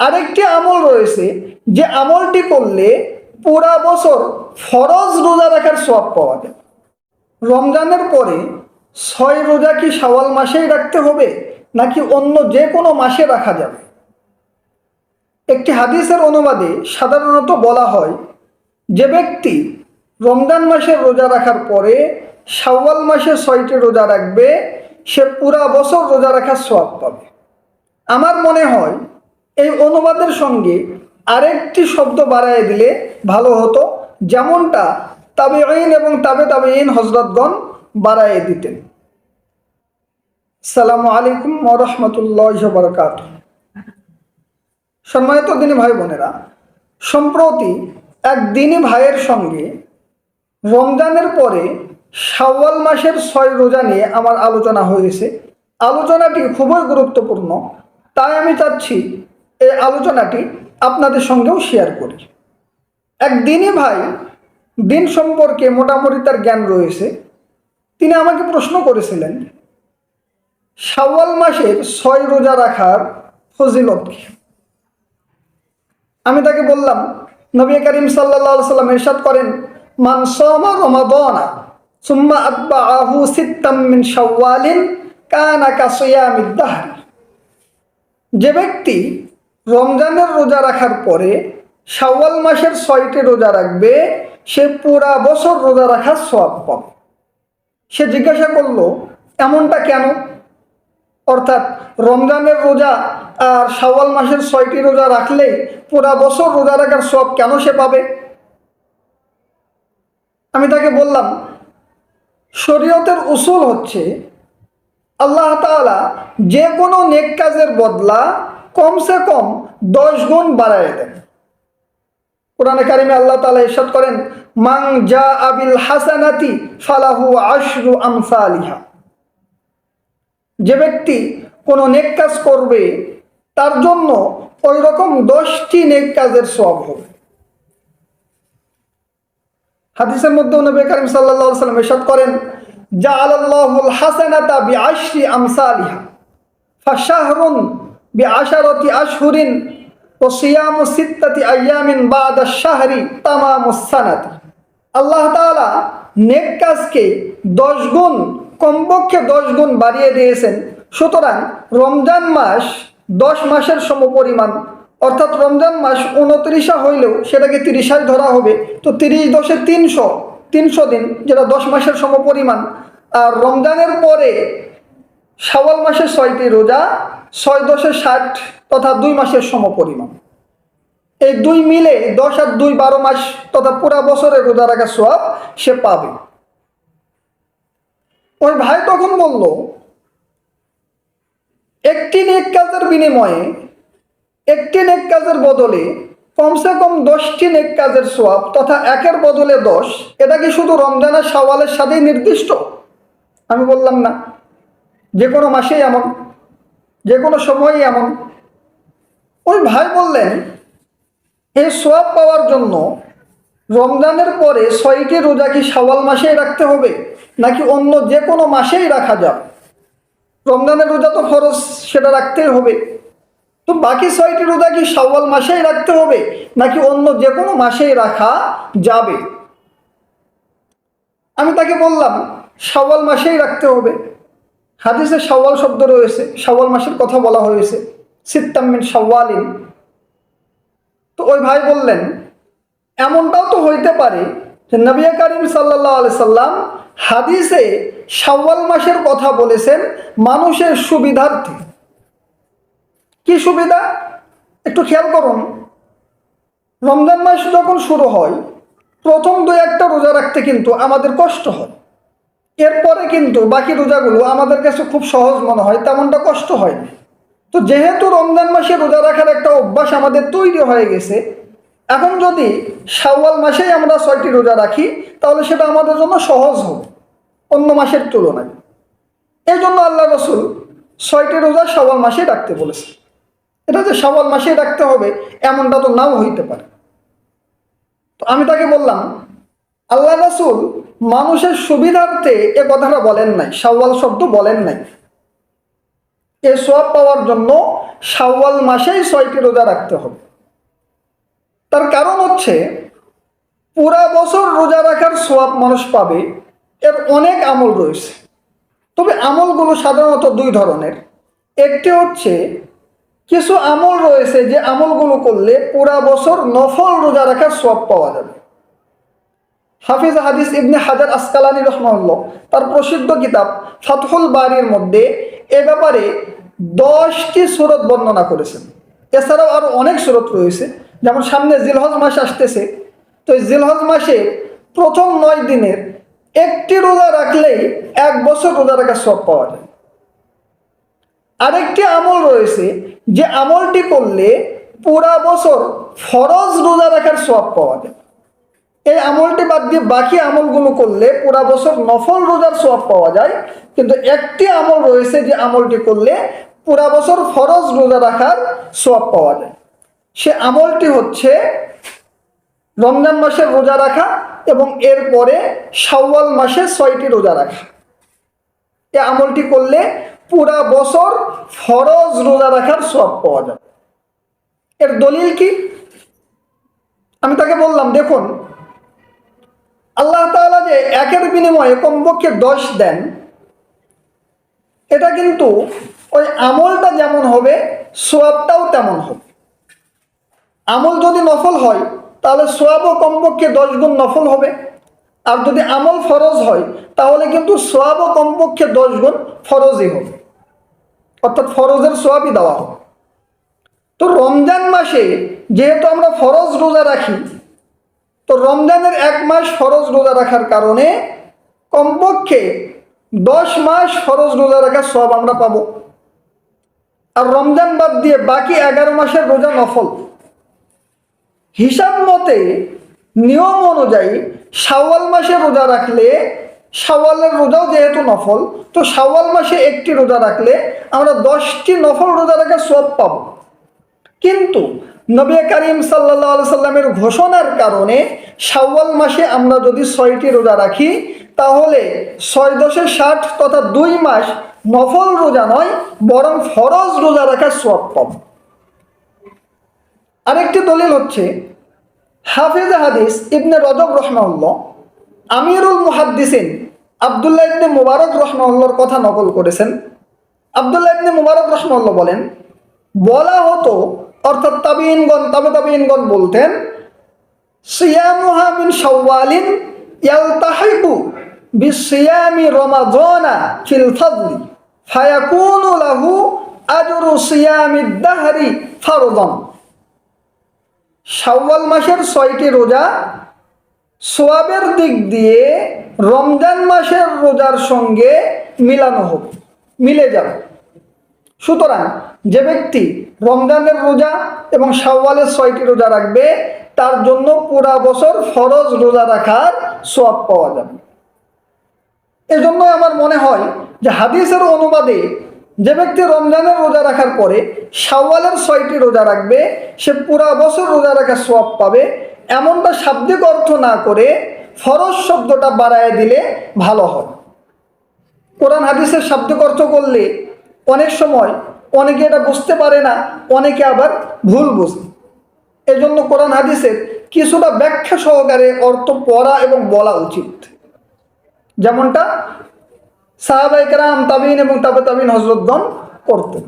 আরেকটি আমল রয়েছে যে আমলটি করলে পুরা বছর ফরজ রোজা রাখার সব পাওয়া যায়। রমজানের পরে ছয় রোজা কি শাওয়াল মাসেই রাখতে হবে নাকি অন্য যে কোনো মাসে রাখা যাবে? একটি হাদিসের অনুবাদে সাধারণত বলা হয়, যে ব্যক্তি রমজান মাসে রোজা রাখার পরে শাওয়াল মাসে ছয়টি রোজা রাখবে, সে পুরা বছর রোজা রাখার সব পাবে। আমার মনে হয় এই অনুবাদের সঙ্গে আরেকটি শব্দ বাড়ায় দিলে ভালো হতো, যেমনটা তাবে আইন এবং তাবে তাবে ইন হজরতগণ বাড়ায় দিতেন। সালামু আলাইকুম রহমতুল্লাহ বরকাত সম্মানিত দিনী ভাই বোনেরা, সম্প্রতি এক দিনী ভাইয়ের সঙ্গে রমজানের পরে শাওয়াল মাসের ছয় রোজা নিয়ে আমার আলোচনা হয়েছে। আলোচনাটি খুবই গুরুত্বপূর্ণ, তাই আমি চাচ্ছি এই আলোচনাটি আপনাদের সঙ্গেও শেয়ার করি। এক দিনই ভাই, দিন সম্পর্কে মোটামুটি তার জ্ঞান রয়েছে। তিনি আমাকে প্রশ্ন করেছিলেন, শাওয়াল মাসের ছয় রোজা রাখার ফজিলত কি? আমি তাকে বললাম, নবী করিম সাল্লা সাল্লাম এরশাদ করেন, মান সমা রমাদনা, সুম্মা আব্বা আহু সিত্তাম মিন শাওয়ালিন, কানা কাসিয়ামিদ দাহর। যে ব্যক্তি রমজানের রোজা রাখার পরে শাওয়াল মাসের ছয়টি রোজা রাখবে, সে পুরা বছর রোজা রাখার সব পাবে। সে জিজ্ঞাসা করল, এমনটা কেন? অর্থাৎ রমজানের রোজা আর শাওয়াল মাসের ছয়টি রোজা রাখলে পুরা বছর রোজা রাখার সব কেন সে পাবে? আমি তাকে বললাম, শরীয়তের উসুল হচ্ছে আল্লাহ তাআলা যে কোনো নেক কাজের বদলা কমসে কম দশ গুণ বাড়ায় দেন। কোরআনে কারিমে আল্লাহ তাআলা ইরশাদ করেন মাং জা আবিল হাসানাতি ফালাহু আশরু আমসালিহা। যে ব্যক্তি কোনো নেক কাজ করবে, তার জন্য ওই রকম দশটি নেক কাজের সব হবে। হাদিসের মধ্যে নবী করিম সাল্লাল্লাহু সাল্লাম ইরশাদ করেন যা জাআলাল্লাহুল হাসানাতা বিআশরি আমসালিহা, ফাশাহরুন আশহুরিন ওয়া সিয়ামু সিত্তাতি আইয়ামিন বাদা শাহরি তামামুস সানাতি। আল্লাহ তাআলা নেক কাজকে দশ গুণ, কমপক্ষে দশ গুণ বাড়িয়ে দিয়েছেন। সুতরাং রমজান মাস দশ মাসের সমপরিমাণ, অর্থাৎ রমজান মাস উনত্রিশা হইলেও সেটাকে তিরিশায় ধরা হবে। তো তিরিশ দশে তিনশো তিনশো দিন, যেটা দশ মাসের সমপরিমাণ। আর রমজানের পরে শাওয়াল মাসের ছয়টি রোজা, ছয় দশে ষাট তথা দুই মাসের সমপরিমাণ। এই দুই মিলে দশ আর দুই বারো মাস তথা পুরা বছরের রোজা রাখা সব সে পাবে। ওই ভাই তখন বলল, একটি নেক কাজের বিনিময়ে, একটি নেক কাজের বদলে কমসে কম দশটি নেক কাজের সোয়াব তথা একের বদলে দশ, এটা কি শুধু রমজানের সওয়ালের সাথেই নির্দিষ্ট? আমি বললাম না। যে কোনো মাসেই এমন, যে কোনো সময়ই এমন। ওই ভাই বললেন এই সোয়াব পাওয়ার জন্য রমজানের পরে ছয়টি রোজা কি শাওয়াল মাসেই রাখতে হবে? নাকি অন্য যে কোনো মাসেই রাখা যাবে রমজানের রোজা তো খরচ সেটা রাখতেই হবে। তো বাকি ছয়টি রোজা কি শাওয়াল মাসেই রাখতে হবে? নাকি অন্য যে কোনো মাসেই রাখা যাবে? আমি তাকে বললাম, শাওয়াল মাসেই রাখতে হবে। হাদিসে শাওয়াল শব্দ রয়েছে, শাওয়াল মাসের কথা বলা হয়েছে। সিত্তাম্মিন শাওয়ালিন। তো ওই ভাই বললেন, এমনটাও তো হইতে পারে যে নবিয়া করিম সাল্লাহ আলি সাল্লাম হাদিসে শাওয়াল মাসের কথা বলেছেন মানুষের সুবিধার্থে। কি সুবিধা? একটু খেয়াল করুন। রমজান মাস যখন শুরু হয়, প্রথম দু একটা রোজা রাখতে কিন্তু আমাদের কষ্ট হয়। এরপরে কিন্তু বাকি রোজাগুলো আমাদের কাছে খুব সহজ মনে হয়, তেমনটা কষ্ট হয় তো যেহেতু রমজান মাসে রোজা রাখার একটা অভ্যাস আমাদের তৈরি হয়ে গেছে, এখন যদি শাওয়াল মাসেই আমরা ছয়টি রোজা রাখি, তাহলে সেটা আমাদের জন্য সহজ হবে, অন্য মাসের তুলনায়। এই জন্য আল্লাহ রসুল ছয়টি রোজা শাওয়াল মাসেই রাখতে বলেছে এটা যে শাওয়াল মাসেই রাখতে হবে, এমনটা তো নাও হইতে পারে। তো আমি তাকে বললাম আল্লাহ রসুল মানুষের সুবিধার্থে এ কথাটা বলেন নাই সাওয়াল শব্দ বলেন নাই। এ সোয়াব পাওয়ার জন্য সাওয়াল মাসেই ছয়টি রোজা রাখতে হবে। তার কারণ হচ্ছে, পুরা বছর রোজা রাখার সোয়াব মানুষ পাবে, এর অনেক আমল রয়েছে। তবে আমলগুলো সাধারণত দুই ধরনের। একটি হচ্ছে, কিছু আমল রয়েছে যে আমলগুলো করলে পুরা বছর নফল রোজা রাখার সোয়াব পাওয়া যাবে। হাফিজ হাদিস ইবনে হাজার আসকালানি রহমাল্লাহ তার প্রসিদ্ধ কিতাব ফাতহুল বাড়ির মধ্যে এ ব্যাপারে দশটি সুরত বর্ণনা করেছেন। এছাড়াও আরও অনেক সুরত রয়েছে, যেমন সামনে জিলহজ মাস আসতেছে, তো এই জিলহজ মাসে প্রথম নয় দিনের একটি রোজা রাখলেই এক বছর রোজা রাখার সব পাওয়া যায়। আরেকটি আমল রয়েছে যে আমলটি করলে পুরা বছর ফরজ রোজা রাখার সব পাওয়া যায়। এই আমলটি বাদ দিয়ে বাকি আমলগুলো করলে পুরা বছর নফল রোজার সব পাওয়া যায়। কিন্তু একটি আমল রয়েছে যে আমলটি করলে পুরা বছর ফরজ রোজা রাখার সব পাওয়া যায়। সে আমলটি হচ্ছে রমজান মাসের রোজা রাখা এবং এরপরে শাওয়াল মাসে ছয়টি রোজা রাখা। এই আমলটি করলে পুরা বছর ফরজ রোজা রাখার সব পাওয়া যাবে। এর দলিল কি? আমি তাকে বললাম, দেখুন আল্লাহ তাআলা যে একের বিনিময়ে কমপক্ষে দশ দেন, এটা কিন্তু ওই আমলটা যেমন হবে, সোয়াবটাও তেমন হবে। আমল যদি নফল হয়, তাহলে সোয়াবও কমপক্ষে দশ গুণ নফল হবে। আর যদি আমল ফরজ হয়, তাহলে কিন্তু সোয়াবও কমপক্ষে দশ গুণ ফরজই হবে। অর্থাৎ ফরজের সোয়াবই দেওয়া হবে। তো রমজান মাসে যেহেতু আমরা ফরজ রোজা রাখি তো রমজানের এক মাস ফরজ রোজা রাখার কারণে কমপক্ষে দশ মাস ফরজ রোজা রাখার সব আমরা পাবো। আর রমজান বাদ দিয়ে বাকি এগারো মাসের রোজা নফল। হিসাব মতে নিয়ম অনুযায়ী শাওয়াল মাসে রোজা রাখলে শাওয়ালের রোজাও যেহেতু নফল, তো শাওয়াল মাসে একটি রোজা রাখলে আমরা দশটি নফল রোজা রাখার সব পাবো। কিন্তু নবী করিম সাল্লাহ সাল্লামের ঘোষণার কারণে শাওয়াল মাসে আমরা যদি ছয়টি রোজা রাখি, তাহলে ছয় দশে ষাট তথা দুই মাস নফল রোজা নয়, বরং ফরজ রোজা রাখার সব পাব আরেকটি দলিল হচ্ছে, হাফিজ হাদিস ইবনে রজব রহমাউল্লাহ আমিরুল মুহাদ্দিসিন আবদুল্লাহ ইবনে মুবারক রহমাউল্লাহর কথা নকল করেছেন। আবদুল্লাহ ইবনে মুবারক রহমাউল্লাহ বলেন, বলা হতো অর্থাৎ তাবিনগণ তবে তাবিনগণ বলতেন, সিয়ামুহা মিন শাওয়ালিন ইয়ালতাহিকু বিসিয়ামি রমাজানা ফিল ফাদলি, ফায়াকুনু লাহু আজরু সিয়ামি দাহরি ফারদান। শাওয়াল মাসের ছয়টি রোজা সোয়াবের দিক দিয়ে রমজান মাসের রোজার সঙ্গে মিলানো হবে, মিলে যাবে। সুতরাং যে ব্যক্তি রমজানের রোজা এবং শাওয়ালের ছয়টি রোজা রাখবে, তার জন্য পুরা বছর ফরজ রোজা রাখার সব পাওয়া যাবে। এজন্য আমার মনে হয় যে হাদিসের অনুবাদে যে ব্যক্তি রমজানের রোজা রাখার পরে শাওয়ালের ছয়টি রোজা রাখবে, সে পুরা বছর রোজা রাখার সব পাবে। এমনটা শাব্দিক অর্থ না করে ফরজ শব্দটা বাড়ায় দিলে ভালো হয়। কোরআন হাদিসের শাব্দিক অর্থ করলে অনেক সময় অনেকে এটা বুঝতে পারে না, অনেকে আবার ভুল বোঝে। এজন্য কোরআন হাদিসের কিছুটা ব্যাখ্যা সহকারে অর্থ পড়া এবং বলা উচিত। যেমনটা সাহাবাইকরাম তাবিন এবং তাবে তাবিন হজরতগণ করতেন।